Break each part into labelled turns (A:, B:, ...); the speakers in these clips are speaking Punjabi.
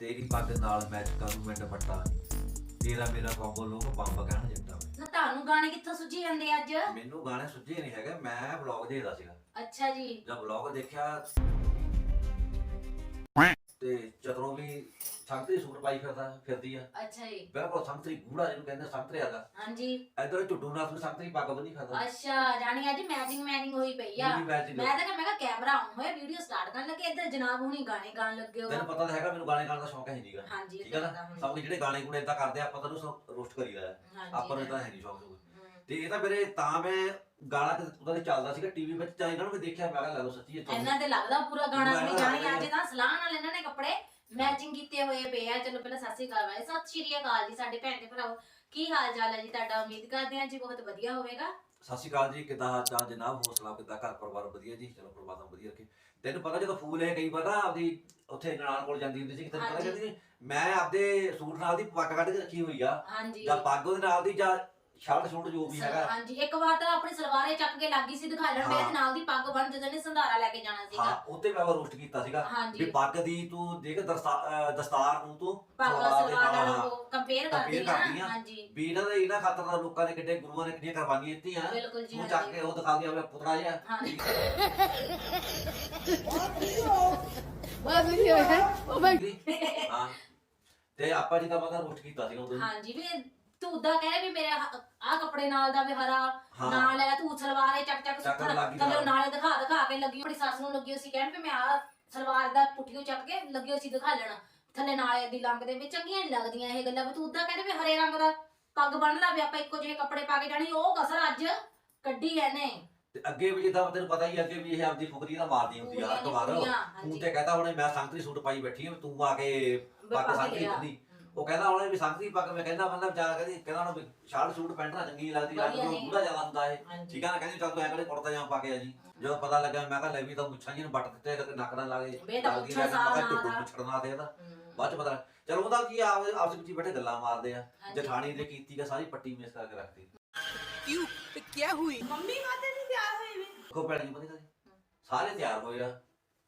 A: ਤੇਰੀ ਪੱਗ ਨਾਲ ਮੈਚ ਕਰੂ ਮੈਂ ਦੁਪੱਟਾ ਤੇਰਾ ਮੇਰਾ ਕੰਬੋ ਲੋਕ ਬੰਬ ਕਹਿਣ ਜਾਂਦਾ
B: ਨਾ ਤੁਹਾਨੂੰ ਗਾਣੇ ਕਿੱਥੋਂ ਸੁੱਝੀ ਜਾਂਦੇ ਅੱਜ?
A: ਮੈਨੂੰ ਗਾਣੇ ਸੁੱਝੇ ਨਹੀਂ ਹੈਗੇ ਮੈਂ ਵਲੌਗ ਦੇਖਦਾ ਸੀਗਾ।
B: ਅੱਛਾ ਜੀ।
A: ਜਦ ਵਲੌਗ ਦੇਖਿਆ। ਤੇ ਚਤਰੋਂ ਵੀ ਸੰਤਰੀ ਸੂਟ ਪਾਈ ਫਿਰਦਾ ਫਿਰਦੀ ਆ।
B: ਅੱਛਾ ਜੀ।
A: ਬਿਲਕੁਲ ਸੰਤਰੀ ਗੂੜਾ ਜਿਹਨੂੰ ਕਹਿੰਦੇ ਸੰਤਰੇ ਆਗਾ
B: ਹਾਂਜੀ।
A: ਇਧਰ ਝੁੱਡੂ ਨਾਲ ਵੀ ਸੰਤਰੀ ਪੱਗ ਬੰਨੀ ਫਿਰਦਾ
B: ਅੱਛਾ ਜਾਣੀ ਅੱਜ ਮੈਚਿੰਗ ਮੈਚਿੰਗ ਹੋਈ ਪਈ ਆ। ਮੈਂ ਤਾਂ ਕਿਹਾ ਮੈਂ ਕਿਹਾ ਕੈਮਰਾ ਆਨ ਹੋਇਆ ਵੀਡੀਓ ਸਟਾਰਟ ਕਰਨ ਲੱਗੇ। ਇੱਧਰ ਜਨਾਬ ਹੁਣੀ ਗਾਣੇ ਗਾਣ ਲੱਗੇ ਹੋ
A: ਤੈਨੂੰ ਪਤਾ ਤਾਂ ਹੈਗਾ ਮੈਨੂੰ ਗਾਣੇ ਗਾਉਣ ਦਾ ਸ਼ੌਂਕ ਹੈ ਨਹੀਂਗਾ
B: ਹਾਂਜੀ
A: ਠੀਕ ਹੈ ਨਾ। ਸਭ ਜਿਹੜੇ ਗਾਣੇ ਗੁਣੇ ਇਦਾਂ ਕਰਦੇ ਆਪਾਂ ਤਾਂ ਉਹਨੂੰ ਰੋਸਟ ਕਰੀਦਾ ਆਪਾਂ ਨੂੰ ਇਦਾਂ ਹੈ ਨਹੀਂ ਸ਼ੌਂਕ। ਤੇ ਇਹ ਤਾਂ ਮੇਰੇ ਤਾਂ ਮੈਂ ਗਾਣਾ ਤੇ ਉਹਦਾ ਤੇ ਚੱਲਦਾ ਸੀਗਾ ਟੀਵੀ ਵਿੱਚ ਤਾਂ ਇਹਨਾਂ ਨੂੰ ਵੀ ਦੇਖਿਆ ਮੈਂ ਕਿਹਾ ਲੈ ਲਓ ਸੱਚੀ ਇਹ ਤਾਂ
B: ਇਹਨਾਂ ਤੇ ਲੱਗਦਾ ਪੂਰਾ ਗਾਣਾ
A: ਗਾਣਾ
B: ਵੀ ਜਾਣੀ ਅੱਜ ਤਾਂ ਸਲਾਹ ਨਾਲ ਇਹਨਾਂ ਨੇ ਕੱਪੜੇ ਮੈਚਿੰਗ ਕੀਤੇ ਹੋਏ ਪਏ ਆ। ਚਲੋ ਪਹਿਲਾਂ ਸਤਿ ਸ਼੍ਰੀ ਅਕਾਲ ਵਾਲੇ ਸਤਿ ਸ਼੍ਰੀ ਅਕਾਲ ਜੀ ਸਾਡੇ ਭੈਣ ਤੇ ਭਰਾਓ। ਕੀ ਹਾਲ ਚਾਲ ਹੈ ਜੀ? ਤੁਹਾਡਾ ਉਮੀਦ ਕਰਦੇ ਹਾਂ ਜੀ ਬਹੁਤ ਵਧੀਆ ਹੋਵੇਗਾ।
A: ਸਤਿ ਸ਼੍ਰੀ ਅਕਾਲ ਜੀ। ਕਿੱਦਾਂ ਹਾਲ ਚਾਲ ਜਨਾਬ? ਹੌਸਲਾ ਕਿੱਦਾਂ? ਘਰ ਪਰਿਵਾਰ ਵਧੀਆ ਜੀ? ਚਲੋ ਪਰਮਾਤਮਾ ਵਧੀਆ ਰੱਖੇ। ਤੈਨੂੰ ਪਤਾ ਜਦੋਂ ਫੂਲ ਹੈ ਕਈ ਵਾਰ ਨਾ ਆਪਦੀ ਉੱਥੇ ਨਨਾਣ ਕੋਲ ਜਾਂਦੀ ਹੁੰਦੀ ਸੀ ਤੈਨੂੰ ਪਤਾ। ਕਹਿੰਦੀ ਮੈਂ ਆਪਦੇ ਸੂਟ ਨਾਲ ਦੀ ਪੱਗ ਕੱਢ ਕੇ ਰੱਖੀ ਹੋਈ ਆ।
B: ਹਾਂਜੀ।
A: ਜਾਂ ਪੱਗ ਉਹਦੇ ਨਾਲ ਦੀ ਜਾਂ ਸ਼ਰਟ ਸੂਟ ਜੋ ਵੀ ਹੈਗਾ
B: ਹਾਂਜੀ ਇੱਕ ਵਾਰ ਤਾਂ ਆਪਣੀ ਸਲਵਾਰੇ ਚੱਕ ਕੇ ਲੱਗੀ ਸੀ ਦਿਖਾ ਲੈਣ ਮੇਰੇ
A: ਹਾਂ।
B: ਨਾਲ ਦੀ ਪੱਗ ਬਣ ਜਦੋਂ ਨੇ ਸੰਧਾਰਾ ਲੈ ਕੇ ਜਾਣਾ
A: ਹਾਂ
B: ਸੀਗਾ
A: ਉੱਤੇ ਮੈਂ ਰੋਸਟ ਕੀਤਾ ਸੀਗਾ
B: ਹਾਂਜੀ।
A: ਵੀ ਪੱਗ ਦੀ ਤੂੰ ਦੇਖ ਦਸਤਾ- ਅਹ ਦਸਤਾਰ ਨੂੰ ਤੂੰ
B: ਪੱਗ
A: ਸਲਵਾਰ ਦੇ
B: ਸਲਵਾਰ
A: ਨਾਲ
B: ਨਾਲ
A: ਹਾਂ।
B: ਕੰਪੇਅਰ ਕਰਦੀ
A: compare ਕਰਦੀ
B: ਆ
A: ਆ।
B: ਹਾਂਜੀ
A: ਵੀ ਇਹਨਾਂ ਦੇ ਇਹਨਾਂ ਖਾਤਰ ਦਾ ਲੋਕਾਂ ਨੇ ਕਿੱਡੇ ਗੁਰੂਆਂ ਨੇ ਕਿੰਨੀਆਂ ਕੁਰਬਾਨੀਆਂ ਦਿੱਤੀਆਂ
B: ਬਿਲਕੁਲ ਜੀ,
A: ਤੂੰ ਚੱਕ
B: ਹਾਂਜੀ।
A: ਕੇ ਉਹ ਦਿਖਾ ਦਿਆ ਆਪਣਾ ਪੁੱਤਰਾ ਜਿਹਾ
B: ਹਾਂਜੀ
A: ਹਾਂ ਤੇ ਆਪਾਂ ਜਿੱਦਾਂ ਪਤਾ ਰੋਸਟ ਕੀਤਾ ਸੀਗਾ ਉਦੋਂ
B: ਹਾਂਜੀ ਵੀ ਤੂੰ ਉਦਾਂ ਕਹਿ ਵੀ ਮੇਰੇ ਆ ਕੱਪੜੇ ਨਾਲ ਦਾ ਵੀ ਹਰਾ
A: ਹਾਂ।
B: ਨਾਲ ਹੈ ਤੂੰ ਸਲਵਾਰੇ ਚੱਕ ਚੱਕ
A: ਚੱਕ
B: ਸੁੱਥਰ
A: ਲੱਗੀ ਨਾਲ।
B: ਨਾਲੇ ਦਿਖਾ ਦਿਖਾ ਕੇ ਲੱਗੀ ਆਪਣੀ ਸੱਸ ਨੂੰ ਲੱਗੀ ਹੋਈ ਸੀ ਕਹਿਣ ਵੀ ਮੈਂ ਆ ਸਲਵਾਰ ਦਾ ਪੁੱਠੀਓ ਚੱਕ ਕੇ ਲੱਗੀ ਹੋਈ ਸੀ ਦਿਖਾ ਲੈਣਾ ਥੱਲੇ ਨਾਲੇ ਦੀ ਲੰਗ ਦੇ ਵਿੱਚ ਚੰਗੀਆਂ ਨਹੀਂ ਲੱਗਦੀਆਂ ਇਹ ਗੱਲਾਂ ਵੀ ਤੂੰ ਉਦਾਂ ਕਹਿੰਦੇ ਵੀ ਹਰੇ ਰੰਗ ਦਾ ਪੱਗ ਬੰਨ ਲਾ ਵੀ ਆਪਾਂ ਇੱਕੋ ਜਿਹੇ ਕੱਪੜੇ ਪਾ ਕੇ ਜਾਣੀ ਉਹ ਕਸਰ ਅੱਜ ਕੱਢੀ ਇਹਨੇ
A: ਤੇ ਅੱਗੇ ਵੀ ਜਿੱਦਾਂ ਤੈਨੂੰ ਪਤਾ ਹੀ ਅੱਗੇ ਵੀ ਇਹ ਆਪਦੀ ਫੁਕਰੀ ਦਾ ਮਾਰਦੀ ਹੁੰਦੀ ਆ
B: ਫੁਕਰੀਆਂ,
A: ਤੂੰ
B: ਹਾਂਜੀ।
A: ਤੇ ਕਹਤਾ ਹੁਣੇ ਮੈਂ ਸੰਤਰੀ ਸੂਟ ਪਾਈ ਬੈਠੀ ਤੂੰ ਆ ਕੇ ਪੱਗ
B: ਪੱਗ ਲਿਆ।
A: ਬੰਦੀ ਉਹ ਕਹਿੰਦਾ ਉਹਨੇ ਵੀ ਸੰਗਤ ਦੀ ਮੈਂ ਕਹਿੰਦਾ ਬੰਦਾ ਵਿਚਾਰਾ ਕਹਿੰਦੀ ਕਹਿੰਦਾ ਉਹਨੂੰ ਵੀ ਸ਼ਾਲ ਸੂਟ ਪਹਿਨਣਾ ਚੰਗੀ ਲੱਗਦੀ ਲੱਗਦੀ
B: ਉਹ
A: ਬੁੜਾ ਜ਼ਿਆਦਾ ਹੁੰਦਾ ਇਹ। ਠੀਕ ਆ ਨਾ ਕਹਿੰਦੀ ਚੱਲ ਤੂੰ ਐਂ ਕਰੇ ਕੁੜਤਾ ਜਾਮ ਪਾ ਕੇ ਆ ਜੀ। ਜਦੋਂ ਪਤਾ ਲੱਗਾ ਮੈਂ ਕਿਹਾ ਲੈ ਵੀ ਤਾਂ ਮੁੱਛਾਂ ਜੀ ਨੂੰ ਵੱਟ ਦਿੱਤੇ ਤੇ ਨੱਕ ਨਾ ਲਾਗੇ ਬਾਅਦ ਚ ਪਤਾ ਚਲ ਉਹਦਾ ਕੀ ਆ ਆਪਸ ਵਿੱਚ ਬੈਠੇ ਗੱਲਾਂ ਮਾਰਦੇ ਆ। ਜਠਾਣੀ ਦੇ ਕੀਤੀ ਕਾ ਸਾਰੀ ਪੱਟੀ ਮਿਸ ਕਰਕੇ ਰੱਖਦੀ
C: ਕਿਉਂ? ਤੇ ਕੀ ਹੋਈ?
D: ਮੰਮੀ ਕਾਤੇ ਨਹੀਂ ਤਿਆਰ ਹੋਈ ਵੇ।
A: ਕੋ ਪੈਣੀ ਪਤਾ ਸਾਰੇ ਤਿਆਰ ਹੋਏ ਆ।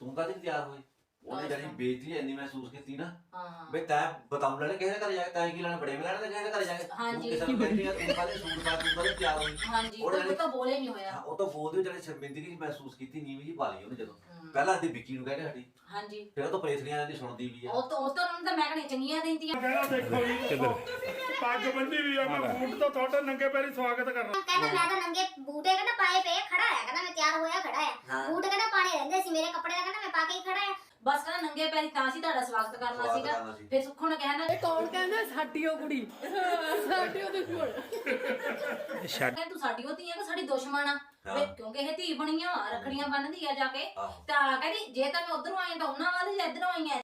A: ਤੂੰ ਕਾਤੇ ਤਿਆਰ ਹੋਈ ਉਹਨੇ। ਜਿਹੜੀ ਬੇਇੱਜ਼ਤੀ ਇੰਨੀ ਮਹਿਸੂਸ ਕੀਤੀ ਨਾ।
B: ਹਾਂ।
A: ਬਈ ਤੈਂ ਬਤਾਉਂ ਲੈਣੇ ਕਿਸੇ ਦੇ ਘਰ ਜਾ ਕੇ ਤੈਂ ਕੀ ਲੈਣਾ ਬੜੇ ਲੈਣੇ ਤੇ ਕਿਸੇ ਦੇ ਘਰ ਜਾ ਕੇ।
B: ਹਾਂਜੀ।
A: ਤੂੰ ਕਿਸੇ ਨੂੰ ਕਹਿੰਦੀ ਆ ਤੂੰ ਕਾਹਦੇ ਸੂਟ ਪਾ ਤੂੰ ਕਾਹਦੇ ਤਿਆਰ ਹੋਈ।
B: ਹਾਂਜੀ ਉਹ ਤਾਂ ਬੋਲੇ ਨਹੀਂ ਹੋਇਆ।
A: ਉਹ ਤਾਂ ਬੋਲਦੇ ਜਿਹੜੇ ਸ਼ਰਮਿੰਦਗੀ ਮਹਿਸੂਸ ਕੀਤੀ ਨੀਵੀਂ ਜੀ ਪਾ ਲਈ ਉਹਨੇ ਜਦੋਂ।
B: ਹਮ।
A: ਪਹਿਲਾਂ ਤੇ ਵਿੱਕੀ ਨੂੰ ਕਹਿੰਦੇ ਹਟੀ।
B: ਹਾਂਜੀ।
A: ਫਿਰ ਉਹ ਤਾਂ ਪ੍ਰੇਸਰੀਆਂ ਦੀ ਸੁਣਦੀ ਵੀ ਆ।
B: ਉਹ ਤਾਂ ਉਹ ਤਾਂ ਉਹਨਾਂ ਦਾ ਮੈਂ ਕਹਿੰਦੀ ਚੰਗੀਆਂ ਦਿੰਦੀਆਂ।
E: ਕਹਿੰਦਾ ਦੇਖੋ ਜੀ ਪੱਗ ਬੰਨੀ ਵੀ ਆ ਮੈਂ ਬੂਟ ਤੋਂ ਤੁਹਾਡਾ ਨੰਗੇ ਪੈਰੀ ਸਵਾਗਤ ਕਰਨਾ।
F: ਕਹਿੰਦਾ ਮੈਂ ਤਾਂ ਨੰਗੇ ਬੂਟੇ ਕਹਿੰਦਾ ਪਾਏ ਪਏ ਖੜਾ ਹੈ ਕਹਿੰਦਾ ਮੈਂ ਤਿਆਰ ਹੋਇਆ ਖੜਾ ਹੈ। ਕਹਿੰਦਾ ਸੀ ਮੇਰੇ ਕੱਪੜੇ ਦਾ ਕਹਿੰਦਾ ਮੈਂ ਪਾ ਕੇ ਹੀ ਖੜਾ ਹੈ
B: ਬਸ ਕਹਿੰਦਾ ਨੰਗੇ ਪੈਰੀ ਤਾਂ ਸੀ ਤੁਹਾਡਾ ਸਵਾਗਤ ਕਰਨਾ
A: ਸਵਾਗਤ
B: ਸੀਗਾ
A: ਸੀ।
B: ਫਿਰ ਸੁੱਖੋ ਨੇ ਕਹਿਣਾ
D: ਕੌਣ ਕਹਿੰਦਾ ਸਾਡੀ ਉਹ ਕੁੜੀ ਸਾਡੀ ਉਹਦੇ ਕੋਲ
B: ਕਹਿੰਦਾ ਤੂੰ ਸਾਡੀ ਉਹ ਧੀ ਹੈ ਕਿ ਸਾਡੀ ਦੁਸ਼ਮਣ ਆ
A: ਹਾਂ।
B: ਵੀ ਕਿਉਂਕਿ ਇਹ ਧੀ ਬਣੀਆਂ ਵਾਂ, ਰੱਖੜੀਆਂ ਬੰਨਦੀ ਆ ਜਾ ਕੇ
A: ਆਹੋ।
B: ਤਾਂ ਕਹਿੰਦੀ ਜੇ ਤਾਂ ਮੈਂ ਉਧਰੋਂ ਆਈ ਤਾਂ ਉਹਨਾਂ ਵੱਲ ਜਾਂ ਇਧਰੋਂ ਆਈ ਆ ਚਲੋ।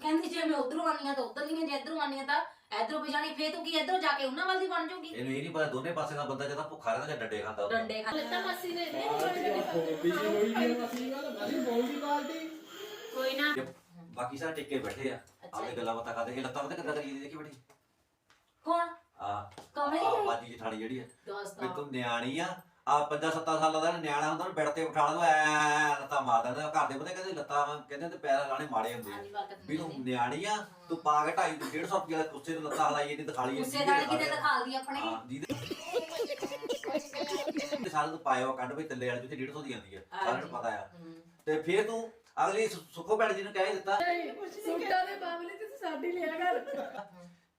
B: ਕਹਿੰਦੀ ਜੇ ਮੈਂ ਉਧਰੋਂ ਆਨੀ ਆ ਤਾਂ ਉਧਰ ਨਹੀਂ ਜੇ ਇਧਰੋਂ ਆਨੀ ਆ ਤਾਂ ਇਧਰੋਂ ਵੀ ਜਾਣੀ ਫੇਰ ਤੂੰ ਕੀ ਇਧਰੋਂ ਜਾ ਕੇ ਉਹਨਾਂ ਵੱਲ ਦੀ ਬਣ ਜਾਊਗੀ?
A: ਇਹਨੂੰ ਇਹ ਨਹੀਂ ਪਤਾ ਦੋਨੇ ਪਾਸੇ ਦਾ ਬੰਦਾ ਜਦੋਂ ਭੁੱਖਾ ਰਹਿੰਦਾ ਜਾਂ ਡੱਡੇ ਖਾਂਦਾ ਹੁੰਦਾ।
B: ਡੰਡੇ ਖਾ ਲੱਤਾਂ ਮਾਸੀ ਨੇ ਕੋਈ ਨਾ।
A: ਜੇ ਬਾਕੀ ਸਾਰੇ ਟਿੱਕੇ ਬੈਠੇ ਆ ਆਪੇ ਗੱਲਾਂ ਬਾਤਾਂ ਕਰਦੇ ਇਹ ਲੱਤਾਂ ਪਤਾ ਕਿੱਦਾਂ ਕਰੀ ਦੇਖੀ ਬੈਠੀ?
B: ਕੌਣ?
A: ਆ
B: ਕਮਲੀ
A: ਆ ਬਾਜੀ ਜਠਾਣੀ ਜਿਹੜੀ ਆ। ਵੀ ਤੂੰ ਨਿਆਣੀ ਆ ਆ ਪੰਜਾਂ ਸੱਤਾਂ ਸਾਲਾਂ ਦਾ ਨਿਆਣਾ ਹੁੰਦਾ ਨਾ ਬੈੱਡ ਤੇ ਉਠਾ ਲਓ ਐ ਲੱਤਾਂ ਮਾਰ ਦਿੰਦਾ। ਘਰ ਦੇ ਪਤਾ ਕਹਿੰਦੇ ਲੱਤਾਂ ਕਹਿੰਦੇ ਤੇ ਪੈਰ ਲਾਣੇ ਮਾੜੇ ਹੁੰਦੇ ਆ। ਵੀ ਤੂੰ ਨਿਆਣੀ ਆ ਤੂੰ ਪਾ ਕੇ 2.5 150 ਰੁਪਏ ਦਾ ਕੁੱਸੇ ਤੇ ਲੱਤਾਂ ਹਲਾਈ ਇਹਨੇ ਦਿਖਾ ਲਈ
B: ਉਸੇ ਨਾਲ ਕਿਤੇ ਦਿਖਾਲਦੀ ਆਪਣੇ।
A: ਹਾਂ ਜਿਹਦੇ ਤੇ ਸਾਰੇ ਤੋਂ ਵਾ ਕੱਢ ਵੀ ਤੱਲੇ ਵਾਲੀ ਜਿੱਥੇ 150 ਦੀ ਆਉਂਦੀ ਆ। ਸਾਰਿਆਂ ਨੂੰ ਪਤਾ ਆ। ਤੇ ਫੇਰ ਤੂੰ ਅਗਲੀ ਸੁ- ਸੁੱਖੋ ਭੈਣ ਜੀ ਨੂੰ ਕਹਿ ਦਿੱਤਾ।
D: ਸੂਟਾਂ ਦੇ ਮਾਮਲੇ ਤੇ ਤੂੰ ਸਾਡੀ ਲਿਆ ਕਰ।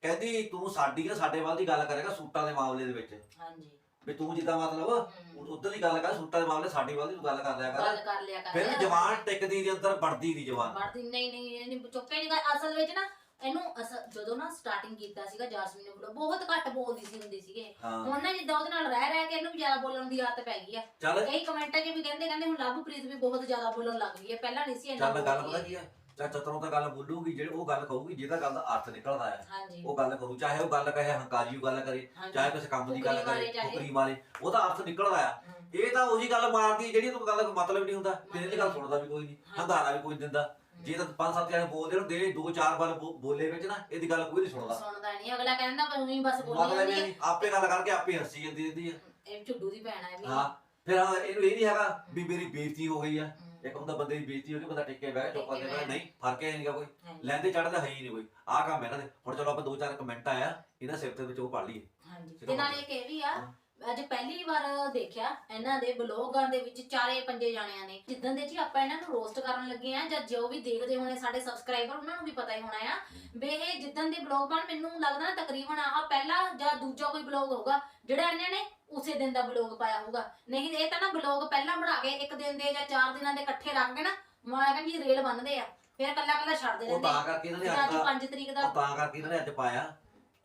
A: ਕਹਿੰਦੀ ਤੂੰ ਸਾਡੀ ਆ ਸਾਡੇ ਵੱਲ ਦੀ ਗੱਲ ਕਰੇਗਾ ਸੂਟਾਂ ਦੇ ਮਾਮਲੇ ਦੇ ਵਿੱਚ।
B: ਹਾਂਜੀ।
A: ਵੀ ਤੂੰ ਜਿੱਦਾਂ ਮਤਲਬ ਉਧਰ ਦੀ ਗੱਲ ਕਰ ਸੂਟਾਂ ਦੇ ਮਾਮਲੇ ਸਾਡੀ ਵੱਲ ਦੀ ਤੂੰ ਗੱਲ ਕਰ ਲਿਆ
B: ਗੱਲ
A: ਕਰ
B: ਕਰ ਲਿਆ ਕਰ
A: ਫਿਰ ਜਵਾਨ ਟਿਕਦੀ ਦੇ ਅੰਦਰ ਵੜਦੀ ਦੀ ਜਵਾਨ।
B: ਵੜਦੀ ਨਹੀਂ ਨਹੀਂ ਇਹ ਨਹੀਂ ਚੁੱਪੇ ਨਹੀਂ ਕਰ। ਅਸਲ ਵਿੱਚ ਨਾ ਇਹਨੂੰ ਅਸਲ ਜਦੋਂ ਨਾ ਸਟਾਰਟਿੰਗ ਕੀਤਾ ਸੀਗਾ ਜਾਸਮੀਨ ਨੇ ਬੜਾ ਬਹੁਤ ਘੱਟ ਬੋਲਦੀ ਸੀ ਹੁੰਦੀ ਸੀਗੇ।
A: ਹਾਂ।
B: ਹੁਣ ਨਾ ਜਿੱਦਾਂ ਉਹਦੇ ਨਾਲ ਰਹਿ ਰਹਿ ਕੇ ਇਹਨੂੰ ਵੀ ਜ਼ਿਆਦਾ ਬੋਲਣ ਦੀ ਆਦਤ ਪੈ ਗਈ ਆ।
A: ਚੱਲ।
B: ਕਈ ਕਮੈਂਟਾਂ 'ਚ ਵੀ ਕਹਿੰਦੇ ਕਹਿੰਦੇ ਹੁਣ ਲਵਪ੍ਰੀਤ ਵੀ ਬਹੁਤ ਜ਼ਿਆਦਾ ਬੋਲਣ ਲੱਗ ਗਈ ਹੈ ਪਹਿਲਾਂ ਨਹੀਂ ਸੀ ਇੰਨਾ
A: ਚੱਲ ਗੱਲ
B: ਬੋਲਦੀ।
A: ਪਤਾ ਕੀ ਆ? ਚਾ ਚਤਰੋਂ ਤਾਂ ਗੱਲ ਬੋਲੂਗੀ ਜਿਹੜੇ ਉਹ ਗੱਲ ਕਹੂਗੀ ਜਿਹਦਾ ਗੱਲ ਦਾ ਅਰਥ ਨਿਕਲਦਾ ਹੈ।
B: ਹਾਂਜੀ।
A: ਉਹ ਗੱਲ ਕਰੂ ਚਾਹੇ ਉਹ ਗੱਲ ਕਹੇ ਹੰਕਾਰੀ ਉਹ ਗੱਲ ਕਰੇ
B: ਹਾਂਜੀ।
A: ਚਾਹੇ ਕਿਸੇ ਕੰਮ ਦੀ ਗੱਲ
B: ਫੁਕਰੀ
A: ਕਰੇ
B: ਚਾਹੇ।
A: ਫੁਕਰੀ ਮਾਰੇ ਉਹਦਾ ਅਰਥ ਨਿਕਲਦਾ ਆ
B: ਹਮ।
A: ਇਹ ਤਾਂ ਉਹੀ ਗੱਲ ਮਾਰਦੀ ਹੈ ਜਿਹੜੀ ਤੂੰ ਗੱਲ ਦਾ ਮਤਲਬ ਨਹੀਂ ਹੁੰਦਾ ਫਿਰ ਇਹਦੀ ਗੱਲ ਸੁਣਦਾ ਵੀ ਕੋਈ ਨਹੀਂ ਹੰਗਾਰਾ ਵੀ ਕੋਈ ਦਿੰਦਾ। ਜੇ ਤਾਂ ਪੰਜ ਸੱਤ ਜਣੇ ਬੋਲਦੇ ਨੇ ਦੇ ਦੋ ਚਾਰ ਵਾਰ ਬੋ- ਬੋਲੇ ਵਿੱਚ ਨਾ ਇਹਦੀ ਗੱਲ ਕੋਈ ਨਹੀਂ ਸੁਣਦਾ।
B: ਸੁਣਦਾ ਨਹੀਂ ਅਗਲਾ ਕਹਿੰਦਾ ਪਰ ਉਹੀ ਬਸ ਬੋਲੀ
A: ਮਤਲਬ
B: ਜਾਂਦੀ ਹੈ
A: ਆਪੇ ਗੱਲ ਕਰਕੇ ਆਪੇ ਹੱਸੀ ਜਾਂਦੀ ਰਹਿੰਦੀ ਆ।
B: ਇਹ ਝੁੱਡੂ ਦੀ ਭੈਣ ਹੈ ਵੀ।
A: ਹਾਂ ਫਿਰ ਹਾਂ, ਇਹਨੂੰ ਇਹ ਨਹੀਂ ਹੈਗਾ ਵੀ ਮੇਰੀ ਬੇਇੱਜ਼ਤੀ ਹੋ ਗਈ ਆ। ਇੱਕ ਹੁੰਦਾ ਬੰਦੇ ਦੀ ਬੇਇੱਜ਼ਤੀ ਹੋ ਗਈ ਬੰਦਾ ਟਿੱਕੇ ਬਹਿ ਚੁੱਪ ਕਰਕੇ ਬਹਿ ਨਹੀਂ ਫ਼ਰਕ ਹੈ ਨਹੀਂਗਾ ਕੋਈ।
B: ਹਾਂਜੀ।
A: ਲੈਂਦੇ ਚੜਦਾ ਹੈ ਹੀ ਨਹੀਂ ਕੋਈ। ਆਹ ਕੰਮ ਇਹਨਾਂ ਦੇ। ਹੁਣ ਚਲੋ ਆਪਾਂ ਦੋ ਚਾਰ ਕਮੈਂਟ ਆਇਆ ਇਹਨਾਂ ਸਿਰ ਦੇ ਵਿੱਚ ਉਹ ਪੜ ਲਈਏ।
B: ਹਾਂਜੀ। ਤੇ ਨਾਲ ਇੱਕ ਇਹ ਵੀ ਆ ਅੱਜ ਪਹਿਲੀ ਵਾਰ ਦੇਖਿਆ ਇਹਨਾਂ ਦੇ ਬਲੌਗਾਂ ਦੇ ਵਿੱਚ ਚਾਰੇ ਪੰਜੇ ਜਾਣਿਆਂ ਨੇ। ਜਿੱਦਾਂ ਦੇ ਜੀ ਆਪਾਂ ਇਹਨਾਂ ਨੂੰ ਰੋਸਟ ਕਰਨ ਲੱਗੇ ਆ ਜਾਂ ਜੋ ਵੀ ਦੇਖਦੇ ਹੋਣੇ ਸਾਡੇ ਸਬਸਕ੍ਰਾਈਬਰ ਉਹਨਾਂ ਨੂੰ ਵੀ ਪਤਾ ਹੀ ਹੋਣਾ ਆ। ਵੀ ਇਹ ਜਿੱਦਾਂ ਦੇ ਬਲੌਗ ਬਣ ਮੈਨੂੰ ਲੱਗਦਾ ਨਾ ਤਕਰੀਬਨ ਆਹ ਪਹਿਲਾ ਜਾਂ ਦੂਜਾ ਕੋਈ ਬਲੌਗ ਹੋਊਗਾ ਜਿਹੜਾ ਇਹਨਾਂ ਨੇ ਉਸੇ ਦਿਨ ਦਾ ਬਲੌਗ ਪਾਇਆ ਹੋਊਗਾ। ਨਹੀਂ ਇਹ ਤਾਂ ਨਾ ਬਲੌਗ ਪਹਿਲਾਂ ਬਣਾ ਕੇ ਇੱਕ ਦਿਨ ਦੇ ਜਾਂ ਚਾਰ ਦਿਨਾਂ ਦੇ ਇਕੱਠੇ ਰੱਖ ਕੇ ਨਾ ਮੈਂ ਕਹਿੰਦੀ ਰੇਲ ਬੰਨਦੇ ਆ। ਫਿਰ ਕੱਲਾ ਕੱਲਾ ਛੱਡਦੇ
A: ਉਹ
B: ਰਹਿੰਦੇ
A: ਤਾਂ। ਕਰਕੇ ਇਹਨਾਂ ਨੇ ਅੱਜ
B: ਅੱਜ
A: ਦਾ
B: 5 ਤਰੀਕ
A: ਉਹ
B: ਦਾ
A: ਤਾਂ ਕਰਕੇ ਇਹਨਾਂ ਨੇ ਅੱਜ ਪਾਇਆ।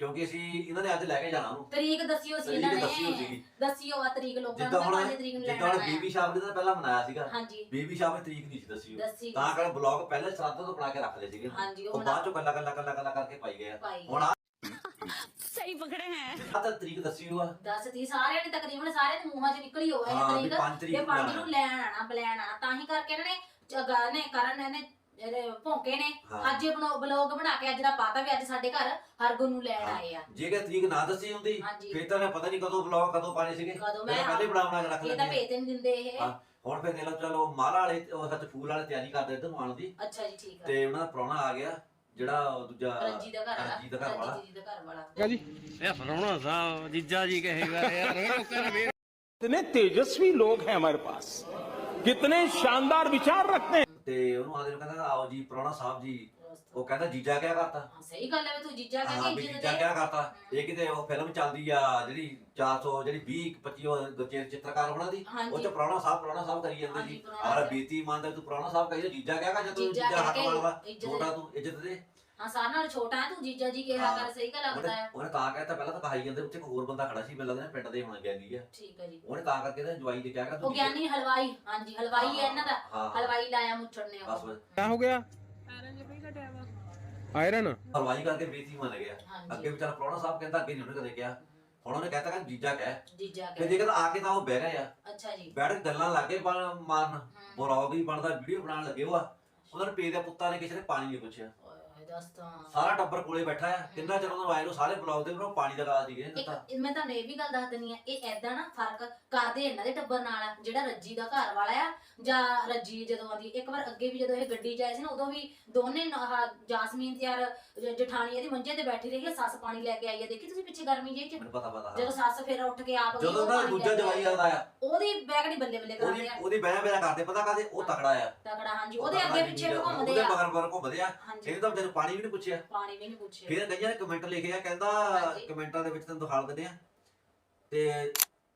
A: ਕਿਉਂਕਿ ਅਸੀਂ ਇਹਨਾਂ ਨੇ ਅੱਜ ਲੈ ਕੇ ਜਾਣਾ ਉਹਨੂੰ।
B: ਤਰੀਕ ਦੱਸਿਓ ਸੀ
A: ਤਰੀਕ
B: ਇਹਨਾਂ
A: ਦੱਸੀ ਹੋਈ
B: ਨੇ
A: ਸੀਗੀ।
B: ਦੱਸਿਓ ਆ ਤਰੀਕ ਲੋਕਾਂ
A: ਜਿੱਦਾਂ
B: ਨੂੰ
A: ਹੁਣ
B: 5 ਤਰੀਕ ਨੂੰ
A: ਜਿੱਦਾਂ ਹੁਣ
B: ਲੈਣਾ
A: ਬੀਬੀ ਸ਼ਾਮ ਨੇ ਤਾਂ ਪਹਿਲਾਂ ਮਨਾਇਆ ਸੀਗਾ
B: ਹਾਂਜੀ।
A: ਬੀਬੀ ਸ਼ਾਮ ਦੀ ਤਰੀਕ ਨਹੀਂ ਸੀ ਦੱਸੀ ਹੋਈ।
B: ਦੱਸੀ।
A: ਤਾਂ ਕਰ ਬਲੌਗ ਪਹਿਲੇ ਸਰਾਧਾਂ ਤੋਂ ਬਣਾ ਕੇ ਰੱਖ ਲਏ ਸੀਗੇ।
B: ਹਾਂਜੀ
A: ਉਹ
B: ਉਹ
A: ਬਾਅਦ ਚੋਂ ਕੱਲਾ ਕੱਲਾ ਕੱਲਾ ਕੱਲਾ ਕਰਕੇ ਪਾਈ ਗਏ ਆ।
B: ਪਾਈ
A: ਹੁਣ ਆ
D: ਸਹੀ ਪਕੜੇ ਹੈ।
A: ਤਾਂ ਤਰੀਕ ਦੱਸੀ ਹੋਆ।
B: ਦੱਸਤੀ ਸਾਰਿਆਂ ਨੇ ਤਕਰੀਬਨ ਸਾਰਿਆਂ ਦੇ ਮੂੰਹਾਂ 'ਚ ਨਿਕਲੀ ਹੋਇਆ
A: ਹਾਂ, ਵੀ
B: ਤਰੀਕ।
A: ਪੰਜ ਤਰੀਕ
B: ਇਹ ਪੰਜ
A: ਨੂੰ
B: ਨੂੰ ਲੈਣ। ਆਣਾ ਬਲੈਣ ਆਣਾ ਤਾਂ ਹੀ ਕਰਕੇ ਇਹਨਾਂ ਨੇ ਜਗਾ ਨੇ ਕਰਨ ਇਹਨੇ ਜਿਹੜੇ ਭੌਂਕੇ ਨੇ
A: ਹਾਂ।
B: ਅੱਜ ਇਹ ਬਲੌਗ ਬਣਾ ਕੇ ਅੱਜ ਦਾ ਪਾਤਾ ਵੀ ਅੱਜ ਸਾਡੇ ਘਰ ਹਰਗੁਣ ਨੂੰ ਲੈਣ
A: ਹਾਂ।
B: ਆਏ ਆ
A: ਜੇ ਕਿ ਤਰੀਕ ਨਾ ਦੱਸੀ ਹੁੰਦੀ
B: ਹਾਂਜੀ।
A: ਫਿਰ ਤਾਂ ਮੈਂ ਪਤਾ ਨਹੀਂ ਕਦੋਂ ਬਲੌਗ ਕਦੋਂ ਪਾਣੇ ਸੀਗੇ
B: ਕਦੋਂ
A: ਮੈਂ
B: ਮੈਂ
A: ਪਹਿਲੇ ਬਣਾ ਬਣਾ ਕੇ ਰੱਖ
B: ਇਹ ਤਾਂ
A: ਲੈਂਦੇ
B: ਭੇਜ ਤੇ ਨਹੀਂ ਦਿੰਦੇ ਇਹ
A: ਹਾਂ। ਹੁਣ ਫਿਰ ਦੇਖ ਲਓ ਚਲੋ ਮਾਲਾ ਵਾਲੇ ਉਹ ਸੱਚ ਫੂਲ ਵਾਲੇ ਤਿਆਰੀ ਕਰਦੇ ਇੱਧਰ ਨੂੰ ਆਉਣ ਦੀ
B: ਅੱਛਾ ਜੀ ਠੀਕ ਹੈ
A: ਤੇ ਉਹਨਾਂ ਦਾ ਪ੍ਰਾਹੁਣਾ ਆ ਗਿਆ ਜਿਹੜਾ ਉਹ ਦੂਜਾ
B: ਰੱਜੀ ਦਾ ਘਰ ਵਾਲਾ
A: ਰੱਜੀ ਦਾ ਘਰ ਵਾਲਾ
B: ਰੱਜੀ ਜੀ ਦਾ ਘਰ ਵਾਲਾ
G: ਇਹ ਫਰਾਉਣਾ ਸਾਹਿਬ ਜੀਜਾ ਜੀ ਕਹੇਗਾ ਯਾਰ ਲੋਕਾਂ ਨੇ ਵੇਖ
H: कितने तेजस्वी लोग हैं हमारे पास कितने शानदार विचार रखते हैं
A: ਤੇ ਉਹਨੂੰ ਆਦੇ ਨੂੰ ਕਹਿੰਦਾ ਆਓ ਜੀ ਪ੍ਰਾਹੁਣਾ ਸਾਹਿਬ ਜੀ। ਉਹ ਕਹਿੰਦਾ ਜੀਜਾ ਕਿਆ ਕਰਤਾ?
B: ਹਾਂ ਸਹੀ ਗੱਲ ਹੈ ਵੀ ਤੂੰ ਜੀਜਾ
A: ਹਾਂ
B: ਕਹਿ
A: ਵੀ
B: ਕੇ
A: ਜੀਜਾ
B: ਦੇ?
A: ਕਿਆ ਕਰਤਾ? ਇਹ ਕਿਤੇ ਉਹ ਫਿਲਮ ਚੱਲਦੀ ਆ ਜਿਹੜੀ 400 ਜਿਹੜੀ 20 25 ਉਹ ਗੁਰਚੇਰ ਚਿੱਤਰਕਾਰ ਉਹਨਾਂ ਦੀ ਉਹ
B: ਹਾਂਜੀ
A: ਚ ਪ੍ਰਾਹੁਣਾ ਸਾਹਿਬ ਪ੍ਰਾਹੁਣਾ ਸਾਹਿਬ ਕਰੀ ਜਾਂਦੇ
B: ਹਾਂਜੀ,
A: ਸੀ
B: ਪ੍ਰਾਹੁਣਾ ਸਾਹਿਬ।
A: ਬੀਤੀ ਮੰਨਦਾ ਤੂੰ ਪ੍ਰਾਹੁਣਾ ਸਾਹਿਬ ਕਹੀ ਜੀਜਾ ਕਿਆ ਕਰ ਤੂੰ?
B: ਜੀਜਾ
A: ਜੀਜਾ ਹੱਥ
B: ਕੇ
A: ਮਾਰਦਾ
B: ਇੱਜ਼ਤ
A: ਛੋਟਾ ਤੂੰ ਇੱਜ਼ਤ ਦੇ।
B: ਹਾਂ ਸਾਰਿਆਂ ਨਾਲ ਛੋਟਾ ਹੈ ਤੂੰ ਜੀਜਾ ਜੀ ਕਿਹਾ
A: ਹਾਂ।
B: ਕਰ ਸਹੀ ਗੱਲ ਲੱਗਦਾ
A: ਉਹਨੇ
B: ਹੈ
A: ਉਹਨੇ ਤਾਂ ਕਹਿਤਾ ਪਹਿਲਾਂ ਤਾਂ ਕਹਾਈ ਜਾਂਦੇ ਉੱਥੇ ਇੱਕ ਹੋਰ ਬੰਦਾ ਖੜਾ ਸੀ ਮੈਨੂੰ ਲੱਗਦਾ ਪਿੰਡ ਦੇ ਹੋਣਾ ਗਿਆਨੀ ਆ
B: ਠੀਕ ਹੈ ਜੀ
A: ਉਹਨੇ ਤਾਂ ਕਰਕੇ ਤੇ ਜਵਾਈ ਦੇ ਕਿਹਾ ਕਰ
B: ਉਹ ਗਿਆਨੀ ਹਲਵਾਈ ਹਾਂਜੀ ਹਲਵਾਈ ਹੈ ਇਹਨਾਂ ਦਾ
A: ਹਾਂ
B: ਹਲਵਾਈ ਲਾਇਆ ਮੁੱਛੜ ਨੇ
A: ਬਸ
B: ਉਹ
A: ਬਸ
H: क्या हो गया आयरन
A: ਹਲਵਾਈ ਕਰਕੇ ਬੇਤੀ ਮੰਨ ਗਿਆ
B: ਹਾਂਜੀ
A: ਅੱਗੇ ਵਿਚਾਰਾ ਪ੍ਰਾਹੁਣਾ ਸਾਹਿਬ ਕਹਿੰਦਾ ਅੱਗੇ ਨਹੀਂ ਉਹਨੇ ਕਦੇ ਕਿਹਾ ਹੁਣ ਉਹਨੇ ਕਹਿਤਾ ਕਿ ਜੀਜਾ ਕਹਿ
B: ਜੀਜਾ
A: ਫਿਰ
B: ਕਹਿ
A: ਜੇ ਕਹਿੰਦਾ ਆ ਕੇ ਤਾਂ ਉਹ ਬਹਿ ਗਏ ਆ
B: ਅੱਛਾ ਜੀ
A: ਬੈਠ ਕੇ ਗੱਲਾਂ ਲੱਗੇ ਮਾਰਨ
B: ਹਮ।
A: ਬਲੌਗ ਵੀ ਬਣਦਾ ਵੀਡੀਓ ਬਣਾਉਣ ਲੱਗੇ ਉਹ ਆ ਉਹਨਾਂ ਨੇ ਪੇ ਦੇ ਪੁੱਤਾਂ ਨੇ ਕਿਸੇ ਨੇ ਪਾਣੀ ਨਹੀਂ ਪੁੱਛਿਆ
B: ਓਏ ਹੋਏ ਦੱਸ ਤਾਂ
A: ਸਾਰਾ ਟੱਬਰ ਕੋਲੇ ਬੈਠਾ ਆ। ਕਿੰਨਾ ਚਿਰ ਉਹਨਾਂ ਨੂੰ ਆਏ ਨੂੰ ਸਾਰੇ ਬਲੌਗ ਦੇ ਉਹਨਾਂ ਪਾਣੀ ਦਾ ਗਾਲ ਸੀਗੇ ਦਿੱਤਾ
B: ਇੱਕ ਮੈਂ ਤੁਹਾਨੂੰ ਇਹ ਵੀ ਗੱਲ ਦੱਸ ਦਿੰਨੀ ਆ ਇਹ ਐਦਾਂ ਨਾ ਫ਼ਰਕ ਕਰਦੇ ਇਹਨਾਂ ਦੇ ਟੱਬਰ ਨਾਲ ਆ ਜਿਹੜਾ ਰੱਜੀ ਦਾ ਘਰ ਵਾਲਾ ਆ ਜਾਂ ਰੱਜੀ ਜਦੋਂ ਆਦੀ ਇੱਕ ਵਾਰ ਅੱਗੇ ਵੀ ਜਦੋਂ ਇਹ ਗੱਡੀ 'ਚ ਆਏ ਸੀ ਨਾ ਉਦੋਂ ਵੀ ਦੋਨੇ ਨ- ਆਹ ਜਾਸਮੀਨ ਤੇ ਯਾਰ ਜ- ਜਠਾਣੀ ਇਹਦੀ ਮੰਜੇ ਤੇ ਬੈਠੀ ਰਹੀ ਆ ਸੱਸ ਪਾਣੀ ਲੈ ਕੇ ਆਈ ਆ। ਦੇਖੀ ਤੁਸੀਂ ਪਿੱਛੇ ਗਰਮੀ ਜਿਹੀ 'ਚ?
A: ਮੈਨੂੰ ਪਤਾ ਪਤਾ
B: ਜਦੋਂ
A: ਹਾਂ।
B: ਸੱਸ ਫੇਰ ਉੱਠ ਕੇ ਆਪ ਗਈ,
A: ਜਦੋਂ
B: ਉਹ
A: ਦਾ
B: ਪਾਣੀ
A: ਦੂਜਾ
B: ਲੈ ਕੇ
A: ਜਵਾਈ। ਆਉਂਦਾ ਆ।
B: ਉਹਦੀ ਬੈਗੜੀ ਬੱਲੇ ਬੱਲੇ
A: ਉਹਦੀ
B: ਕਰਦੇ ਆ।
A: ਉਹਦੀ ਬਹਿ ਬਹਿ ਕਰਦੇ ਪਤਾ ਕਾਦੇ ਉਹ ਤਕੜਾ ਆ।
B: ਤਕੜਾ ਹਾਂਜੀ। ਉਹਦੇ ਅੱਗੇ ਪਿੱਛੇ ਵੀ ਘੁੰਮਦੇ
A: ਉਹਦੇ
B: ਆ।
A: ਮਗਰ ਮਗਰ ਘੁੰਮਦੇ ਆ।
B: ਹਾਂਜੀ।
A: ਤਾਂ ਤੈਨੂੰ ਪਾਣੀ ਵੀ ਨਹੀਂ ਪੁੱਛਿਆ?
B: ਪਾਣੀ ਵੀ ਨਹੀਂ ਪੁੱਛਿਆ।
A: ਫਿਰ ਕਈਆਂ ਨੇ ਕਮੈਂਟ ਲਿਖਿਆ ਕਹਿੰਦਾ
B: ਹਾਂਜੀ।
A: ਕਮੈਂਟਾਂ ਦੇ ਵਿੱਚ ਤੈਨੂੰ ਦਿਖਾ ਦਿੰਦੇ ਆ। ਤੇ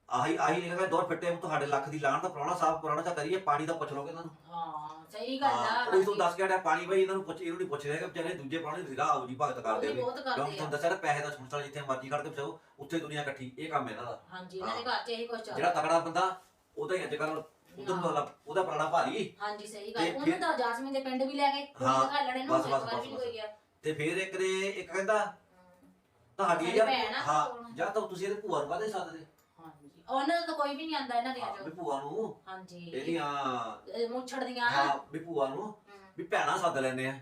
A: ਆਹੀ ਆਹੀ ਲਿਖਿਆ ਦੌਰ ਫਿੱਟੇ ਨੂੰ ਤੁਹਾਡੇ ਲੱਖ ਦੀ ਲਾਣ ਦਾ ਪੁਰਾਣਾ ਸਾਹਿਬ ਪੁਰਾਣਾ ਚਾ ਕਰੀਏ ਪਾਣੀ ਦਾ ਪੁੱਛ ਲੋਗੇ ਇਹਨਾਂ ਨੂੰ
B: ਹਾਂ ਸਹੀ ਗੱਲ ਆ
A: ਉਹ ਤੋਂ ਦੱਸ ਕੇ ਹਟਿਆ ਪਾਣੀ ਬਈ ਇਹਨਾਂ ਨੂੰ ਪੁੱਛ ਇਹਨੂੰ ਨਹੀਂ ਪੁੱਛ ਰਿਹਾ ਕਿ ਵਿਚਾਰੇ ਦੂਜੇ ਪੁਰਾਣੇ ਸਿਰਾ ਆਓ ਜੀ ਭਗਤ ਕਰਦੇ
B: ਉਹਦੀ
A: ਹੋਗੇ
B: ਬਹੁਤ
A: ਕਿਉਂਕਿ
B: ਕਰਦੇ ਆ।
A: ਤੁਹਾਨੂੰ ਦੱਸਿਆ ਨਾ ਪੈਸੇ ਦਾ ਸੁਣਸਲ ਜਿੱਥੇ ਮਰਜ਼ੀ ਖੜ ਕੇ ਪਛਾਓ ਉੱਥੇ ਦੁਨੀਆ ਇਕੱਠੀ ਇਹ ਕੰਮ ਇਹਨਾਂ ਦਾ।
B: ਹਾਂਜੀ ਇਹਨਾਂ ਦੇ ਘਰ 'ਚ ਇਹੀ ਕੁਝ
A: ਜਿਹੜਾ
B: ਚੱਲਦਾ
A: ਤਕੜਾ ਬੰਦਾ ਉਹਦਾ ਹੀ ਅੱਜ ਕੱਲ ਉਧਰ ਨੂੰ ਉਹਦਾ ਪੁਰਾਣਾ ਭਾਰੀ।
B: ਹਾਂਜੀ ਸਹੀ
A: ਤੇ
B: ਗੱਲ।
A: ਫਿਰ-
B: ਉਹਨੂੰ ਤਾਂ ਜਾਸਮੀਨ ਦੇ ਪਿੰਡ ਵੀ ਲੈ ਗਏ।
A: ਹਾਂ,
B: ਲੈਣੇ ਨੂੰ
A: ਬਸ, ਬਸ, ਬਸ,
B: ਵੀ ਨੀ
A: ਬਸ।
B: ਕੋਈ ਗਿਆ
A: ਤੇ ਫਿਰ ਇੱਕ ਨੇ ਇੱਕ ਕਹਿੰਦਾ ਤੁਹਾਡੀ
B: ਸਾਡੀ
A: ਯਾਰ
B: ਭੈਣ ਆ,
A: ਹਾਂ। ਜਾਂ ਤਾਂ ਤੁਸੀਂ ਇਹਦੇ ਭੂਆ ਨੂੰ ਕਾਹਦੇ ਸੱਦਦੇ
B: ਹਾਂਜੀ। ਉਹਨਾਂ ਦਾ ਤਾਂ ਕੋਈ ਵੀ ਨਹੀਂ ਆਂਦਾ ਇਹਨਾਂ ਦੇ
A: ਹਾਂ, ਵੀ
B: ਚੋਂ
A: ਭੂਆ ਨੂੰ।
B: ਹਾਂਜੀ।
A: ਇਹਦੀਆਂ
B: ਇਹ ਮੁੱਛੜ ਦੀਆਂ
A: ਹਾਂ ਵੀ ਭੂਆ ਨੂੰ।
B: ਹਮ,
A: ਵੀ ਭੈਣਾਂ ਸੱਦ ਲੈਂਦੇ ਆ।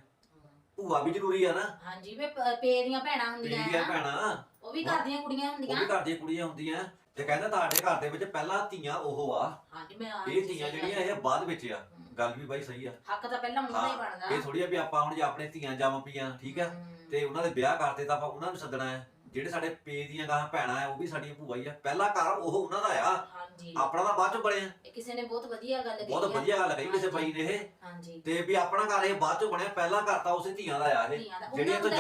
A: ਭੂਆ ਵੀ ਜ਼ਰੂਰੀ ਆ ਨਾ।
B: ਹਾਂਜੀ ਵੇ ਪ- ਪੇ ਦੀਆਂ ਭੈਣਾਂ ਹੁੰਦੀਆਂ
A: ਤੇਰੀਆਂ
B: ਆ।
A: ਭੈਣਾਂ।
B: ਉਹ ਵੀ ਘਰ ਦੀਆਂ ਕੁੜੀਆਂ
A: ਉਹ
B: ਹੁੰਦੀਆਂ।
A: ਵੀ ਘਰ ਦੀਆਂ ਕੁੜੀਆਂ ਹੁੰਦੀਆਂ। ਤੇ ਕਹਿੰਦਾ ਤੁਹਾਡੇ ਘਰ ਦੇ ਵਿੱਚ ਪਹਿਲਾਂ ਧੀਆਂ ਉਹ ਆ
B: ਹਾਂਜੀ ਮੈਂ
A: ਇਹ ਧੀਆਂ ਜਿਹੜੀਆਂ ਇਹ ਬਾਅਦ ਵਿੱਚ ਆ। ਗੱਲ ਵੀ ਬਾਈ ਸਹੀ ਆ।
B: ਹੱਕ ਤਾਂ ਪਹਿਲਾਂ ਉਹਨਾਂ ਦਾ ਹੀ ਬਣਦਾ।
A: ਇਹ ਥੋੜੀ ਆ ਵੀ ਆਪਾਂ ਹੁਣ ਜੇ ਆਪਣੇ ਧੀਆਂ ਜੰਮ ਪੀਆਂ ਠੀਕ ਆ? ਤੇ ਉਹਨਾਂ ਦੇ ਵਿਆਹ ਕਰਤੇ ਤਾਂ ਆਪਾਂ ਉਹਨਾਂ ਨੂੰ ਸੱਦਣਾ ਹੈ। ਜਿਹੜੇ ਸਾਡੇ ਪੇ ਦੀਆਂ ਗਾਂ ਭੈਣਾਂ ਆ ਉਹ ਵੀ ਸਾਡੀਆਂ ਭੂਆ ਹੀ ਆ। ਪਹਿਲਾ ਘਰ ਉਹ ਉਹਨਾਂ ਦਾ ਆ।
B: ਹਾਂਜੀ।
A: ਆਪਣਾ ਤਾਂ ਬਾਅਦ ਚ ਬਣਿਆ
B: ਕਿਸੇ ਨੇ ਬਹੁਤ ਵਧੀਆ ਗੱਲ ਕਹੀ
A: ਬਹੁਤ
B: ਆ।
A: ਵਧੀਆ ਗੱਲ ਕਹੀ ਕਿਸੇ ਬਾਈ ਨੇ ਇਹ।
B: ਹਾਂਜੀ।
A: ਤੇ ਵੀ ਆਪਣਾ ਘਰ ਇਹ ਬਾਅਦ ਚ ਬਣਿਆ। ਪਹਿਲਾ ਘਰ ਤਾਂ ਉਸੇ ਧੀਆਂ ਦਾ ਆ ਇਹ। ਜਿਹੜੀਆਂ ਤੋਂ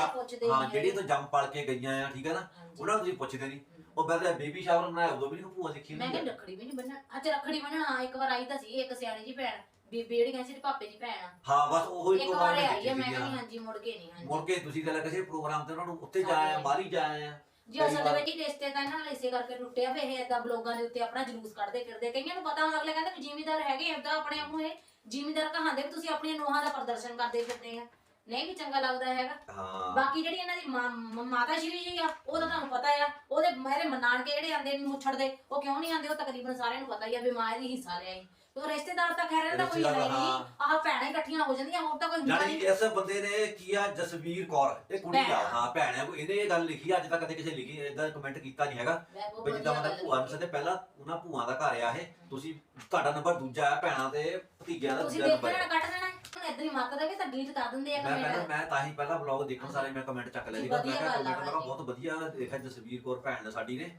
A: ਹਾਂ ਜਿਹੜੀਆਂ ਤੋਂ ਜੰਮ ਪਲ ਕੇ ਗਈਆਂ ਆ ਠੀਕ ਆ ਨਾ। ਉਹਨਾਂ ਨੂੰ ਤੁਸੀਂ ਪੁੱਛਦੇ ਨਹੀਂ। ਉਹ ਪਹਿਲਾਂ ਬੇਬੀ ਸ਼ਾਵਰ ਬਣਾਇਆ ਉਦੋਂ ਵੀ ਨਹੀਂ ਭੂਆ ਸਿੱਖੀ
B: ਮੈਂ
A: ਹੁੰਦੀ
B: ਕਿਹਾ
A: ਆ।
B: ਰੱਖੜੀ ਵੀ ਨਹੀਂ ਬੰਨਣ ਅੱਛਾ ਰੱਖੜੀ ਬੰਨਣ ਹਾਂ ਇੱਕ ਵਾਰ ਆਈ ਤਾਂ ਸੀ ਇੱਕ ਸਿਆਣੀ ਜੀ ਭੈਣ ਬੀਬੀ ਜਿਹੜੀ ਕਹਿੰਦੀ ਸੀ ਪਾਪੇ ਦੀ ਭੈਣ ਆ
A: ਹਾਂ ਬਸ ਉਹ
B: ਇੱਕ
A: ਇੱਕ
B: ਵਾਰ ਆਈ ਆ ਮੈਂ ਕਹਿੰਦੀ। ਹਾਂਜੀ ਮੁੜ ਕੇ ਨਹੀਂ ਹਾਂਜੀ
A: ਮੁੜ ਕੇ ਤੁਸੀਂ ਗੱਲ ਕਿਸੇ ਪ੍ਰੋਗਰਾਮ ਤੇ ਉਹਨਾਂ ਨੂੰ ਉੱਥੇ
B: ਹਾਂਜੀ।
A: ਜਾਇਆ ਮਾਰੀ ਜਾਇਆ ਆ
B: ਜੀ ਅਸਲ ਦੇ ਵਿੱਚ ਹੀ ਰਿਸ਼ਤੇ ਤਾਂ ਇਹਨਾਂ ਨਾਲ ਇਸੇ ਕਰਕੇ ਟੁੱਟਿਆ ਵੇ ਇਹ ਏਦਾਂ ਬਲੌਗਾਂ ਦੇ ਉੱਤੇ ਆਪਣਾ ਜਲੂਸ ਕੱਢਦੇ ਫਿਰਦੇ ਕਈਆਂ ਨੂੰ ਪਤਾ ਹੁੰਦਾ ਅਗਲੇ ਕਹਿੰਦੇ ਵੀ ਜ਼ਿਮੀਦਾਰ ਹੈਗੇ ਏਦਾਂ ਆਪਣੇ ਆਪ ਨੂੰ ਇਹ ਜ਼ਿਮੀਦਾਰ ਕਹਾਂਦੇ ਵੀ ਤੁਸੀਂ ਆਪਣੀਆਂ ਨੋਹਾਂ ਦਾ ਪ੍ਰਦਰਸ਼ਨ ਕਰਦੇ ਫਿਰਦੇ ਆ ਨਹੀਂ ਵੀ ਚੰਗਾ ਲੱਗਦਾ ਹੈਗਾ
A: ਹਾਂ
B: ਬਾਕੀ ਜਿਹੜੀ ਇਹਨਾਂ ਦੀ ਮਾਂ- ਮ- ਮਾਤਾ ਸ਼੍ਰੀ ਜੀ ਆ ਉਹ ਤਾਂ ਤੁਹਾਨੂੰ ਪਤਾ ਆ ਉਹਦੇ ਮੇਰੇ ਨਾਨਕੇ ਜਿਹੜੇ ਆਂਦੇ ਨੇ ਮੁੱਛੜ ਦੇ ਉਹ ਕਿਉਂ ਨਹੀਂ ਆਂਦੇ ਉਹ ਤਕਰੀਬਨ ਸਾਰਿਆਂ ਨੂੰ ਪਤਾ ਹੀ ਆ ਇਹਦੀ ਹਿੱਸਾ ਲਿਆ ਤੋ ਰਿਸ਼ਤੇਦਾਰ ਤਾਂ ਖੈਰ ਇਹਦਾ ਕੋਈ ਹੈ
A: ਰਿਸ਼ਤੇਦਾਰ,
B: ਨਹੀਂ। ਆਹ ਭੈਣਾਂ ਇਕੱਠੀਆਂ ਹੋ ਜਾਂਦੀਆਂ ਹੋਰ ਤਾਂ ਕੋਈ ਹੁੰਦਾ
A: ਜਾਨੀ
B: ਨਹੀਂ
A: ਇਸ ਬੰਦੇ ਨੇ ਕੀ ਆ ਜਸਵੀਰ ਕੌਰ ਇਹ ਕੁੜੀ
B: ਭੈਣ
A: ਆ
B: ਆ।
A: ਹਾਂ ਭੈਣ ਹੈ ਕੋਈ ਇਹਨੇ ਇਹ ਗੱਲ ਲਿਖੀ ਆ, ਅੱਜ ਤੱਕ ਕਦੇ ਕਿਸੇ ਲਿਖੀ ਇਦਾਂ ਕਮੈਂਟ ਕੀਤਾ ਨਹੀਂ ਹੈਗਾ
B: ਵੈ
A: ਜਿੱਦਾਂ ਮਤਲਬ ਭੂਆ। ਨੂੰ ਸਦੇ ਪਹਿਲਾਂ ਉਹਨਾਂ ਭੂਆ ਦਾ ਘਰ ਆ ਇਹ ਤੁਸੀਂ ਤੁਹਾਡਾ ਨੰਬਰ ਦੂਜਾ ਹੈ ਭੈਣਾਂ ਦੇ ਭਤੀਜਿਆਂ ਦਾ
B: ਤੁਸੀਂ
A: ਦੂਜਾ
B: ਦੇਖ
A: ਨੰਬਰ
B: ਲੈਣਾ
A: ਹੈ
B: ਕੱਟ ਦੇਣਾ ਹੁਣ ਇਦਾਂ ਹੀ ਮੱਕ ਦੇਵੇ ਤਾਂ ਡਿਲੀਟ ਕਰ ਦਿੰਦੇ ਆ
A: ਮੈਂ ਪਹਿਲਾਂ
B: ਕਮੈਂਟ
A: ਮੈਂ ਤਾਂ ਹੀ ਪਹਿਲਾਂ ਵਲੌਗ ਦੇਖਣ ਸਾਰੇ ਮੈਂ ਕਮੈਂਟ ਚੱਕ ਲਿਆ ਸੀਗਾ ਮੈਂ
B: ਵਧੀਆ
A: ਕਿਹਾ
B: ਗੱਲ ਆ
A: ਕਮੈਂਟ ਮੇਰਾ
B: ਹਾਂਜੀ।
A: ਬਹੁਤ ਵਧੀਆ ਦੇਖਿਆ ਜਸਵੀਰ ਕੌਰ ਭੈਣ ਨੇ ਸਾਡੀ ਨੇ।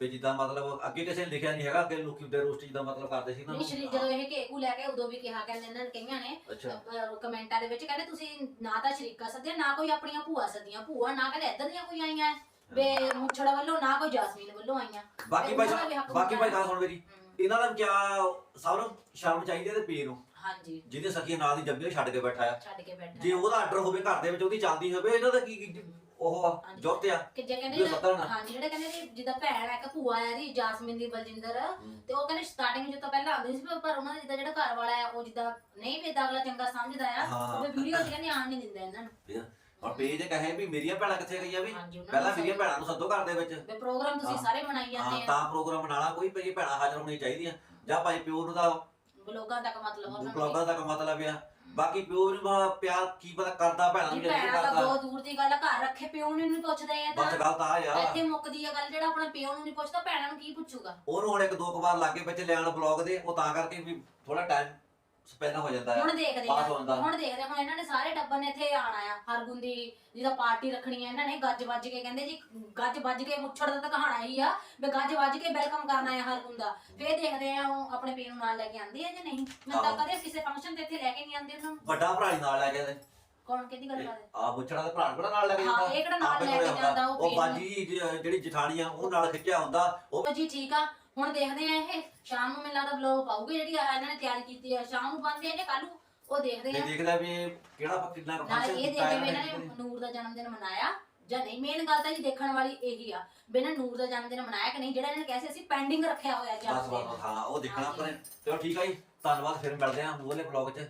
A: ਵੀ ਜਿੱਦਾਂ ਮਤਲਬ ਅੱਗੇ ਕਿਸੇ ਨੇ ਲਿਖਿਆ ਨਹੀਂ ਹੈਗਾ ਅੱਗੇ ਲੋਕੀ ਦੇ ਰੋਸਟ ਜਿੱਦਾਂ ਮਤਲਬ ਕਰਦੇ ਸੀ ਨਾ।
B: ਨਹੀਂ ਸ਼੍ਰੀ ਜਦੋਂ ਇਹ ਕੇਕੂ ਲੈ ਕੇ ਉਦੋਂ ਵੀ ਕਿਹਾ ਕਹਿੰਦੇ ਇਹਨਾਂ ਨੇ ਕਈਆਂ ਨੇ
A: ਅੱਛਾ।
B: ਅਹ ਕਮੈਂਟਾਂ ਦੇ ਵਿੱਚ ਕਹਿੰਦੇ ਤੁਸੀਂ ਨਾ ਤਾਂ ਸ਼ਰੀਕਾ ਸੱਦਿਆ ਨਾ ਕੋਈ ਆਪਣੀਆਂ ਭੂਆ ਸੱਦੀਆਂ ਭੂਆ ਨਾ ਕਹਿੰਦੇ ਦੀਆਂ ਕੋਈ ਆਈਆਂ। ਮੁੱਛੜ ਵੱਲੋਂ ਨਾ ਕੋਈ ਜਾਸਮੀਨ ਵੱਲੋਂ ਆਈਆਂ।
A: ਬਾਕੀ ਭਾਈ
B: ਉਹਨਾਂ ਦਾ ਵੀ ਹੱਕ
A: ਬਾਕੀ ਭਾਈ
B: ਬਣਦਾ
A: ਗੱਲ ਸੁਣ ਮੇਰੀ।
B: ਹਮ,
A: ਇਹਨਾਂ ਦਾ ਕਿਆ ਸਭ ਨੂੰ ਸ਼ਰਮ ਚਾਹੀਦੀ ਹੈ ਤੇ ਪੀ ਨੂੰ।
B: ਹਾਂਜੀ।
A: ਜਿਹਦੇ ਸਖੀ ਨਾਲ ਦੀ ਉਹ ਛੱਡ ਕੇ ਬੈਠਾ ਆ।
B: ਛੱਡ ਕੇ ਬੈਠਾ
A: ਜੇ ਉਹਦਾ ਆਰਡਰ ਹੋਵੇ ਘਰ ਦੇ ਵਿੱਚ ਉਹਦੀ ਚੱਲਦੀ ਹੋਵੇ ਇਹਨਾਂ ਦਾ ਕੀ ਕੀ ਉਹ ਆ, ਆ।
B: ਕਿ ਜੇ ਕਹਿੰਦੇ
A: ਨਾ।
B: ਹਾਂਜੀ ਜਿਹੜੇ ਕਹਿੰਦੇ ਜਿੱਦਾਂ ਭੈਣ ਹੈ ਇੱਕ ਭੂਆ ਹੈ ਦੀ ਜਾਸਮੀਨ ਦੀ ਬਲਜਿੰਦਰ ਤੇ ਉਹ ਕਹਿੰਦੇ ਸਟਾਰਟਿੰਗ ਜਿੱਦੋਂ ਪਹਿਲਾਂ ਆਉਂਦੀ ਸੀ ਪਰ ਉਹਨਾਂ ਦਾ ਜਿੱਦਾਂ ਜਿਹੜਾ ਘਰ ਵਾਲਾ ਹੈ ਉਹ ਜਿੱਦਾਂ ਨਹੀਂ ਵੀ ਏਦਾਂ ਅਗਲਾ ਚੰਗਾ ਸਮਝਦਾ ਆ
A: ਹਾਂ।
B: ਉਹ ਵੀਡੀਓ ਕਹਿੰਦੇ ਆਣ ਨਹੀਂ ਦਿੰਦਾ ਇਹਨਾਂ ਨੂੰ
A: ਔਰ ਪੇਜ ਤੇ ਕਹੇ ਵੀ ਮੇਰੀਆਂ ਭੈਣਾਂ ਕਿੱਥੇ ਗਈਆਂ ਵੀ?
B: ਹਾਂਜੀ ਉਹਨਾਂ
A: ਪਹਿਲਾਂ ਮੇਰੀਆਂ ਭੈਣਾਂ ਨੂੰ ਸੱਦੋ ਘਰ ਦੇ ਵਿੱਚ।
B: ਵੀ ਪ੍ਰੋਗਰਾਮ ਤੁਸੀਂ। ਸਾਰੇ ਮਨਾਈ ਜਾਂਦੇ ਆ।
A: ਤਾਂ ਪ੍ਰੋਗਰਾਮ ਬਣਾਣਾ ਕੋਈ ਭਈ ਭੈਣਾਂ ਹਾਜ਼ਰ ਹੋਣੀਆਂ ਚਾਹੀਦੀਆਂ। ਜਾਂ ਭਾਈ ਪਿਓ ਨੂੰ ਤਾਂ
B: ਬਲੋਗਾਂ ਤੱਕ ਮਤਲਬ ਉਹਨਾਂ
A: ਆ। ਬਾਕੀ ਪਿਓ ਨੂੰ ਬਾ- ਪਿਆਰ ਕੀ ਪਤਾ ਕਰਦਾ ਭੈਣਾਂ ਨੂੰ
B: ਜੀ
A: ਜਾਂ ਨਹੀਂ
B: ਭੈਣਾਂ ਤਾਂ
A: ਕਰਦਾ।
B: ਬਹੁਤ ਦੂਰ ਦੀ ਗੱਲ ਆ, ਘਰ ਰੱਖੇ ਪਿਓ ਨੂੰ ਨਹੀਂ ਪੁੱਛਦੇ ਆ
A: ਬਸ
B: ਤਾਂ
A: ਗੱਲ ਤਾਂ ਆ। ਯਾਰ
B: ਇੱਥੇ ਮੁੱਕਦੀ ਆ ਗੱਲ ਜਿਹੜਾ ਆਪਣਾ ਪਿਓ ਨੂੰ ਨਹੀਂ ਪੁੱਛਦਾ ਭੈਣਾਂ ਨੂੰ ਕੀ ਪੁੱਛੂਗਾ?
A: ਉਹਨੂੰ ਹੁਣ ਇੱਕ ਦੋ ਕੁ ਵਾਰ ਲਾਗੇ ਵਿੱਚ ਲਿਆਣ ਬਲੌਗ ਦੇ ਉਹ ਤਾਂ ਕਰਕੇ ਵੀ ਥੋੜਾ ਟਾਈਮ ਸਪੈਂਡ ਹੋ ਜਾਂਦਾ ਹੈ
B: ਹੁਣ ਦੇਖਦੇ ਆ
A: ਪਾਸ ਹੁੰਦਾ
B: ਹੁਣ ਦੇਖਦੇ ਆ, ਹੁਣ ਇਹਨਾਂ ਨੇ ਸਾਰੇ ਟੱਬਰ ਨੇ ਇੱਥੇ ਆਣਾ ਆ। ਹਰਗੁਣ ਦੀ ਜਿਹਦਾ ਪਾਰਟੀ ਰੱਖਣੀ ਆ ਇਹਨਾਂ ਨੇ ਗੱਜ ਵੱਜ ਕੇ ਕਹਿੰਦੇ ਜੀ ਗੱਜ ਵੱਜ ਕੇ ਮੁੱਛੜ ਦਾ ਤਾਂ ਕਹਾਣਾ ਹੀ ਆ ਵੀ ਗੱਜ ਵੱਜ ਕੇ ਵੈਲਕਮ ਕਰਨਾ ਹੈ ਹਰਗੁਣ ਦਾ। ਫੇਰ ਦੇਖਦੇ ਆ ਉਹ ਆਪਣੇ ਪੀ ਨੂੰ ਨਾਲ ਲੈ ਕੇ ਆਂਦੀ ਆ ਜਾਂ ਨਹੀਂ। ਮੈਂ ਤਾਂ
A: ਆਹੋ।
B: ਕਦੇ ਕਿਸੇ ਫੰਕਸ਼ਨ ਤੇ ਇੱਥੇ ਲੈ ਕੇ ਨਹੀਂ ਆਂਦੇ ਉਹਨਾਂ ਨੂੰ।
A: ਵੱਡਾ ਭਰਾ ਹੀ ਨਾਲ ਲੈ ਕੇ ਆਏ
B: ਕੌਣ ਕਿਹਦੀ ਗੱਲ ਕਰਦੇ?
A: ਆ ਬੁੱਚੜਾ ਦੇ ਭਰਾ ਨੂੰ ਕਿਹੜਾ ਨਾਲ ਲੈ ਕੇ
B: ਹਾਂ,
A: ਜਾਂਦਾ?
B: ਇਹ ਕਿਹੜਾ ਨਾਲ
A: ਆਪੇ
B: ਲੈ ਕੇ
A: ਕੋਲੇ
B: ਜਾਂਦਾ, ਉਹ
A: ਉਹ
B: ਪੀਣ
A: ਬਾਜੀ ਜ- ਜਿਹੜੀ ਜਠਾਣੀ ਆ ਉਹ ਨਾਲ ਖਿੱਚਿਆ ਹੁੰਦਾ। ਉਹ
B: ਜੀ ਠੀਕ ਆ। ਹੁਣ ਦੇਖਦੇ ਆ ਇਹ ਸ਼ਾਮ ਨੂੰ ਮੈਨੂੰ ਲੱਗਦਾ ਵਲੌਗ ਪਾਉਗੇ ਜਿਹੜੀ ਆ ਇਹਨਾਂ ਨੇ ਤਿਆਰੀ ਕੀਤੀ ਆ। ਸ਼ਾਮ ਨੂੰ ਬੰਦੇ ਆ ਜਾਂ ਕੱਲ ਨੂੰ ਉਹ ਦੇਖਦੇ
A: ਤੇ
B: ਆ।
A: ਦੇਖਦਾ ਵੀ ਇਹ ਕਿਹੜਾ ਪ- ਕਿੰਨਾ ਕੁ
B: ਨਾਲ
A: function
B: ਇਹ
A: ਕੀਤਾ
B: ਦੇਖਦੇ ਵੀ
A: ਇਹਨਾਂ
B: ਨੇ ਨੂਰ ਦਾ ਜਨਮ ਦਿਨ ਮਨਾਇਆ ਜਾਂ ਨਹੀਂ। ਮੇਨ ਗੱਲ ਤਾਂ ਜੀ ਦੇਖਣ ਵਾਲੀ ਇਹੀ ਆ ਵੀ ਇਹਨਾਂ ਨੂਰ ਦਾ ਜਨਮ ਦਿਨ ਮਨਾਇਆ ਕਿ ਨਹੀਂ ਜਿਹੜਾ ਇਹਨਾਂ ਨੇ ਕਿਹਾ ਸੀ ਅਸੀਂ ਪੈਂਡਿੰਗ ਰੱਖਿਆ ਹੋਇਆ
A: ਬਸ
B: ਜਨਮ
A: ਬਸ
B: ਦਿਨ
A: ਹਾਂ ਉਹ ਦੇਖਣਾ
B: ਹਾਂਜੀ।
A: ਆਪਣੇ। ਚਲੋ ਠੀਕ ਆ ਜੀ ਧੰਨਵਾਦ ਫਿਰ ਮਿਲਦੇ ਆ ਮੂਹਰੇ ਬਲੌਗ 'ਚ।